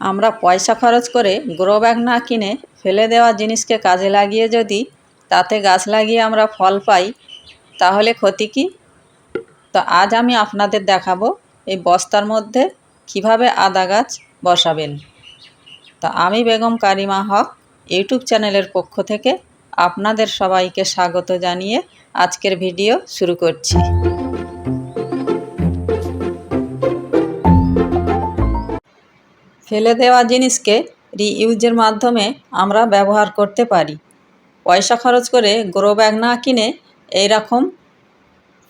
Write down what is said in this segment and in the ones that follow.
আমরা পয়সা খরচ করে গ্রো ব্যাগ না কিনে ফেলে দেওয়া জিনিসকে কাজে লাগিয়ে যদি তাতে গাছ লাগিয়ে আমরা ফল পাই, তাহলে ক্ষতি কী? তো আজ আমি আপনাদের দেখাবো এই বস্তার মধ্যে কীভাবে আদা গাছ বসাবেন। তা আমি বেগম কারিমা হক, ইউটিউব চ্যানেলের পক্ষ থেকে আপনাদের সবাইকে স্বাগত জানিয়ে আজকের ভিডিও শুরু করছি। ফেলে দেওয়া জিনিসকে রিইউজের মাধ্যমে আমরা ব্যবহার করতে পারি। পয়সা খরচ করে গ্রো ব্যাগ না কিনে এই রকম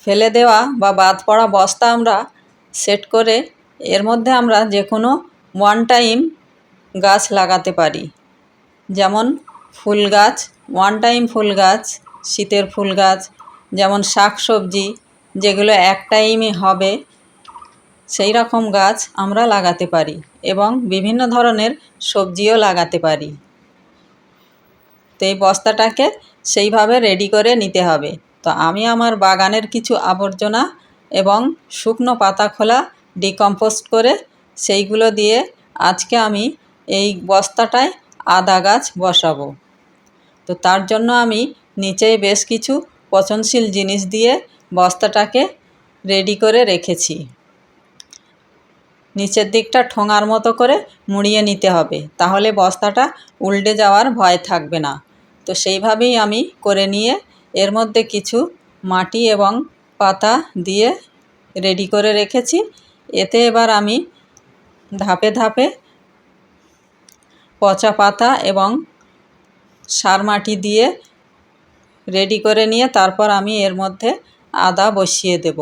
ফেলে দেওয়া বা বাদ পড়া বস্তা আমরা সেট করে এর মধ্যে আমরা যে কোনো ওয়ান টাইম গাছ লাগাতে পারি। যেমন ফুল গাছ ওয়ান টাইম ফুল গাছ, শীতের ফুল গাছ, যেমন শাক সবজি, যেগুলো এক টাইমে হবে সেই রকম গাছ আমরা লাগাতে পারি এবং বিভিন্ন ধরনের সবজিও লাগাতে পারি। তো এই বস্তাটাকে সেইভাবে রেডি করে নিতে হবে। তো আমি আমার বাগানের কিছু আবর্জনা এবং শুকনো পাতা খোলা ডিকম্পোস্ট করে সেইগুলো দিয়ে আজকে আমি এই বস্তাটায় আদা গাছ বসাবো। তো তার জন্য আমি নিচে বেশ কিছু পচনশীল জিনিস দিয়ে বস্তাটাকে রেডি করে রেখেছি। নিচের দিকটা ঠোঙার মতো করে মুড়িয়ে নিতে হবে। তাহলে বস্তাটা উল্টে যাওয়ার ভয় থাকবে না। তো সেইভাবেই আমি করে নিয়ে এর মধ্যে কিছু মাটি এবং পাতা দিয়ে রেডি করে রেখেছি। এতে এবার আমি ধাপে ধাপে পচা পাতা এবং সার মাটি দিয়ে রেডি করে নিয়ে তারপর আমি এর মধ্যে আদা বসিয়ে দেব।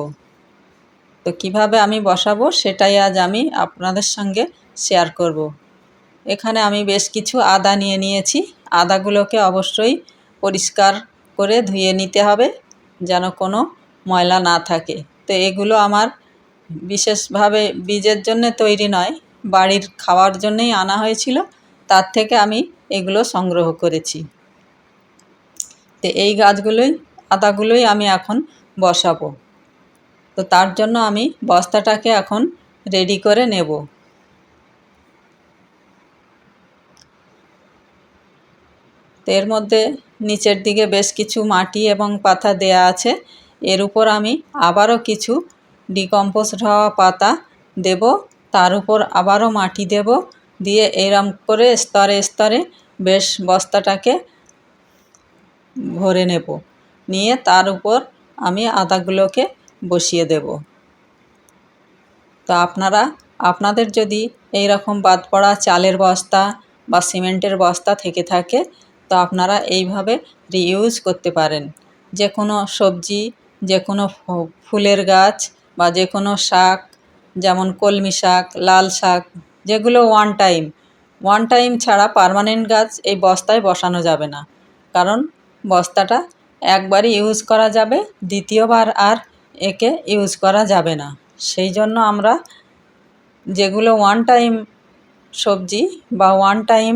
তো কীভাবে আমি বসাবো সেটাই আজ আমি আপনাদের সঙ্গে শেয়ার করব। এখানে আমি বেশ কিছু আদা নিয়ে নিয়েছি। আদাগুলোকে অবশ্যই পরিষ্কার করে ধুয়ে নিতে হবে যেন কোনো ময়লা না থাকে। তো এগুলো আমার বিশেষভাবে বীজের জন্যে তৈরি নয়, বাড়ির খাওয়ার জন্যেই আনা হয়েছিল। তার থেকে আমি এগুলো সংগ্রহ করেছি। তো এই গাছগুলোই, আদাগুলোই আমি এখন বসাবো। তো তার জন্য আমি বস্তাটাকে এখন রেডি করে নেব। এর মধ্যে নিচের দিকে বেশ কিছু মাটি এবং পাতা দেয়া আছে। এর উপর আমি আবারও কিছু ডিকম্পোস্ট হওয়া পাতা দেব। তার উপর আবারও মাটি দেব। দিয়ে এরম করে স্তরে স্তরে বেশ বস্তাটাকে ভরে নেব। নিয়ে তার উপর আমি আদাগুলোকে বসিয়ে দেব। তো আপনারা, আপনাদের যদি এই রকম বাদ পড়া চালের বস্তা বা সিমেন্টের বস্তা থেকে থাকে, তো আপনারা এইভাবে রিইউজ করতে পারেন। যে কোনো সবজি, যে কোনো ফুলের গাছ বা যে কোনো শাক, যেমন কলমি শাক, লাল শাক, যেগুলো ওয়ান টাইম ওয়ান টাইম ছাড়া পারমানেন্ট গাছ এই বস্তায় বসানো যাবে না। কারণ বস্তাটা একবারই ইউজ করা যাবে, দ্বিতীয়বার আর একে ইউজ করা যাবে না। সেই জন্য আমরা যেগুলো ওয়ান টাইম সবজি বা ওয়ান টাইম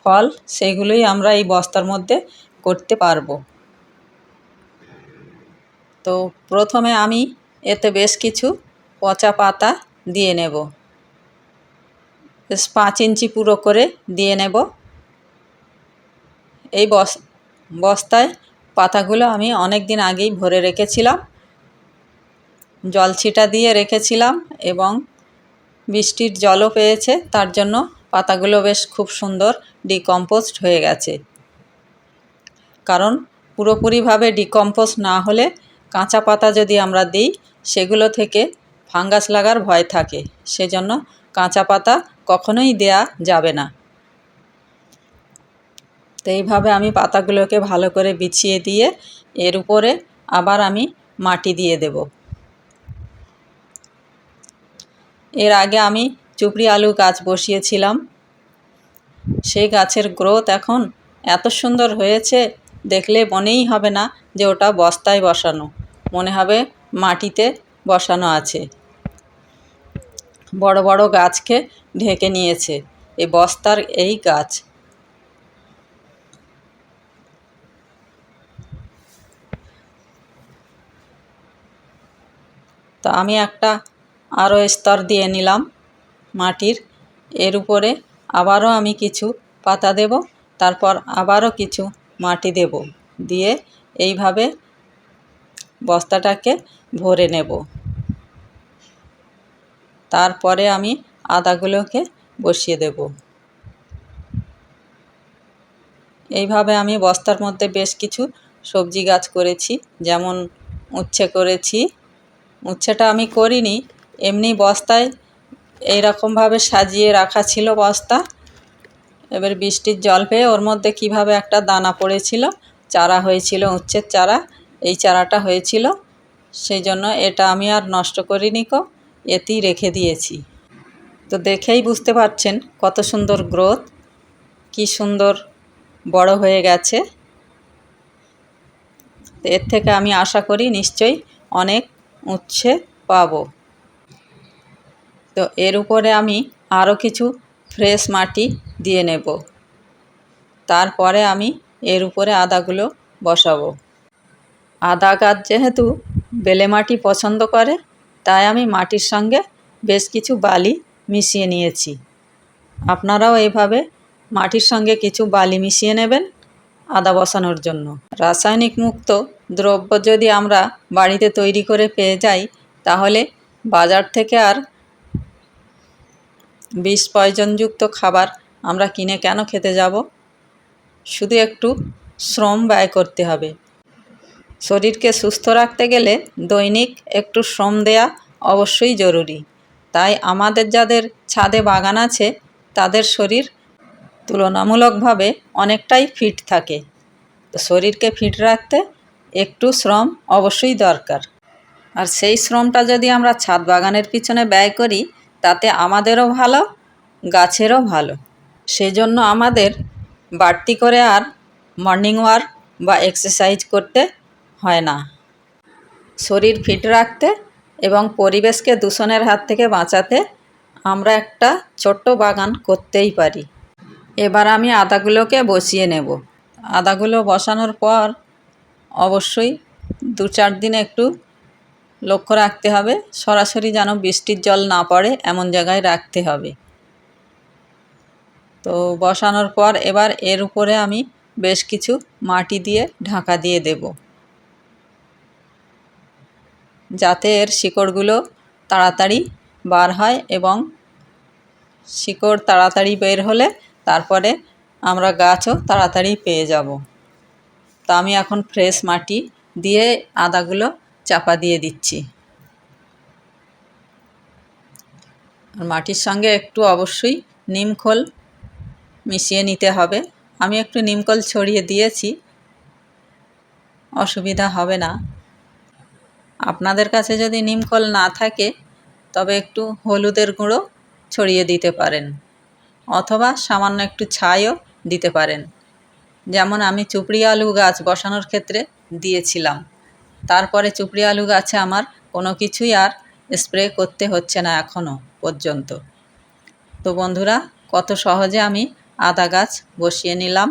ফল সেইগুলোই আমরা এই বস্তার মধ্যে করতে পারব। তো প্রথমে আমি এতে বেশ কিছু পচা পাতা দিয়ে নেব। বেশ পাঁচ ইঞ্চি পুরো করে দিয়ে নেব। এই বস, বস্তায় পাতাগুলো আমি অনেক দিন আগেই ভরে রেখেছিলাম। জল ছিটা দিয়ে রেখেছিলাম এবং বৃষ্টির জলও পেয়েছে, তার জন্য পাতাগুলো বেশ খুব সুন্দর ডিকম্পোস্ট হয়ে গেছে। কারণ পুরোপুরিভাবে ডিকম্পোস্ট না হলে কাঁচা পাতা যদি আমরা দিই, সেগুলো থেকে ফাঙ্গাস লাগার ভয় থাকে। সেজন্য কাঁচা পাতা কখনোই দেয়া যাবে না। তো এইভাবে আমি পাতাগুলোকে ভালো করে বিছিয়ে দিয়ে এর উপরে আবার আমি মাটি দিয়ে দেব। এর আগে আমি চুপড়ি আলু গাছ বসিয়েছিলাম। সেই গাছের গ্রোথ এখন এত সুন্দর হয়েছে, দেখলে মনেই হবে না যে ওটা বস্তায় বসানো, মনে হবে মাটিতে বসানো আছে। বড় বড় গাছকে ঢেকে নিয়েছে এই বস্তার এই গাছ। তো আমি একটা আরও স্তর দিয়ে নিলাম মাটির। এর উপরে আবারও আমি কিছু পাতা দেব, তারপর আবারও কিছু মাটি দেব দিয়ে এইভাবে বস্তাটাকে ভরে নেব। তারপরে আমি আদাগুলোকে বসিয়ে দেব। এইভাবে আমি বস্তার মধ্যে বেশ কিছু সবজি গাছ করেছি, যেমন উচ্ছে করেছি উচ্ছেটা আমি করিনি। এমনি বস্তায় এইরকমভাবে সাজিয়ে রাখা ছিল বস্তা। এবার বৃষ্টির জল পেয়ে ওর মধ্যে কীভাবে একটা দানা পড়েছিল, চারা হয়েছিল, উচ্ছের চারা, এই চারাটা হয়েছিল। সেই জন্য এটা আমি আর নষ্ট করিনি কো, এতেই রেখে দিয়েছি। তো দেখেই বুঝতে পারছেন কত সুন্দর গ্রোথ, কি সুন্দর বড় হয়ে গেছে। এর থেকে আমি আশা করি নিশ্চয়ই অনেক উচ্ছে পাব। তো এর উপরে আমি আরও কিছু ফ্রেশ মাটি দিয়ে নেব। তারপরে আমি এর উপরে আদাগুলো বসাবো। আদা গাছ যেহেতু বেলে মাটি পছন্দ করে, তাই আমি মাটির সঙ্গে বেশ কিছু বালি মিশিয়ে নিয়েছি। আপনারাও এভাবে মাটির সঙ্গে কিছু বালি মিশিয়ে নেবেন আদা বসানোর জন্য। রাসায়নিক মুক্ত দ্রব্য যদি আমরা বাড়িতে তৈরি করে পেয়ে যাই, তাহলে বাজার থেকে আর বিষ পয়জনযুক্ত খাবার আমরা কিনে কেন খেতে যাব? শুধু একটু শ্রম ব্যয় করতে হবে। শরীরকে সুস্থ রাখতে গেলে দৈনিক একটু শ্রম দেয়া অবশ্যই জরুরি। তাই আমাদের যাদের ছাদে বাগান আছে, তাদের শরীর তুলনামূলকভাবে অনেকটাই ফিট থাকে। তো শরীরকে ফিট রাখতে একটু শ্রম অবশ্যই দরকার। আর সেই শ্রমটা যদি আমরা ছাদ বাগানের পিছনে ব্যয় করি, তাতে আমাদেরও ভালো, গাছেরও ভালো। সেজন্য আমাদের বাড়তি করে আর মর্নিং ওয়ার্ক বা এক্সারসাইজ করতে হয় না। শরীর ফিট রাখতে এবং পরিবেশকে দূষণের হাত থেকে বাঁচাতে আমরা একটা ছোট্ট বাগান করতেই পারি। এবার আমি আদাগুলোকে বসিয়ে নেব। আদাগুলো বসানোর পর অবশ্যই দু চার দিন একটু লক্ষ্য রাখতে হবে। সরাসরি যেন বৃষ্টির জল না পড়ে, এমন জায়গায় রাখতে হবে। তো বসানোর পর এবার এর উপরে আমি বেশ কিছু মাটি দিয়ে ঢাকা দিয়ে দেব। যাতে এর শিকড়গুলো তাড়াতাড়ি বার হয় এবং শিকড় তাড়াতাড়ি বের হলে তারপরে আমরা গাছও তাড়াতাড়ি পেয়ে যাব। তো আমি এখন ফ্রেশ মাটি দিয়ে আদাগুলো চাপা দিয়ে দিচ্ছি। মাটির সঙ্গে একটু অবশ্যই নিমখোল মিশিয়ে নিতে হবে। আমি একটু নিমকল ছড়িয়ে দিয়েছি। অসুবিধা হবে না। আপনাদের কাছে যদি নিমকল না থাকে, তবে একটু হলুদের গুঁড়ো ছড়িয়ে দিতে পারেন। অথবা সামান্য একটু ছাইও দিতে পারেন। যেমন আমি চুপড়ি আলু গাছ বসানোর ক্ষেত্রে দিয়েছিলাম। তারপরে চুপড়ি আলু গাছে আমার কোনো কিছুই আর স্প্রে করতে হচ্ছে না এখনও পর্যন্ত। তো বন্ধুরা, কত সহজে আমি আদা গাছ বসিয়ে নিলাম।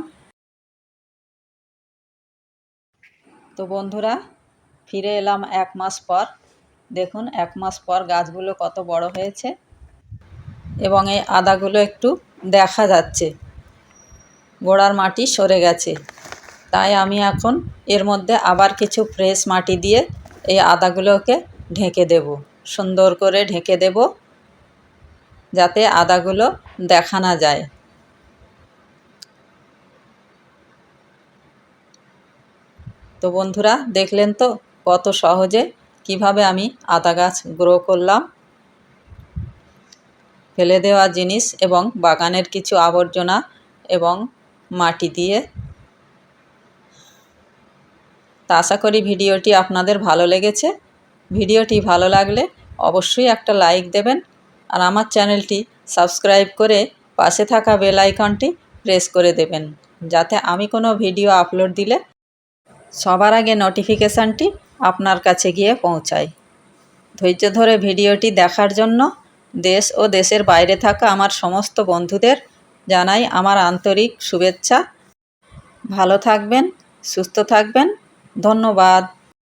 তো বন্ধুরা, ফিরে এলাম এক মাস পর। দেখুন, এক মাস পর গাছগুলো কত বড় হয়েছে। এবং এই আদাগুলো একটু দেখা যাচ্ছে। গোড়ার মাটি সরে গেছে। তাই আমি এখন এর মধ্যে আবার কিছু ফ্রেশ মাটি দিয়ে এই আদাগুলোকে ঢেকে দেব। সুন্দর করে ঢেকে দেব যাতে আদাগুলো দেখা না যায়। তো বন্ধুরা, দেখলেন তো কত সহজে কীভাবে আমি আদা গাছ গ্রো করলাম। ফেলে দেওয়া জিনিস এবং বাগানের কিছু আবর্জনা এবং মাটি দিয়ে। তা আশা করি ভিডিওটি আপনাদের ভালো লেগেছে। ভিডিওটি ভালো লাগলে অবশ্যই একটা লাইক দেবেন আর আমার চ্যানেলটি সাবস্ক্রাইব করে পাশে থাকা বেল আইকনটি প্রেস করে দেবেন যাতে আমি কোনো ভিডিও আপলোড দিলে সবার আগে নোটিফিকেশানটি আপনার কাছে গিয়ে পৌঁছায়। ধৈর্য ধরে ভিডিওটি দেখার জন্য দেশ ও দেশের বাইরে থাকা আমার সমস্ত বন্ধুদের জানাই আমার আন্তরিক শুভেচ্ছা। ভালো থাকবেন সুস্থ থাকবেন। ধন্যবাদ।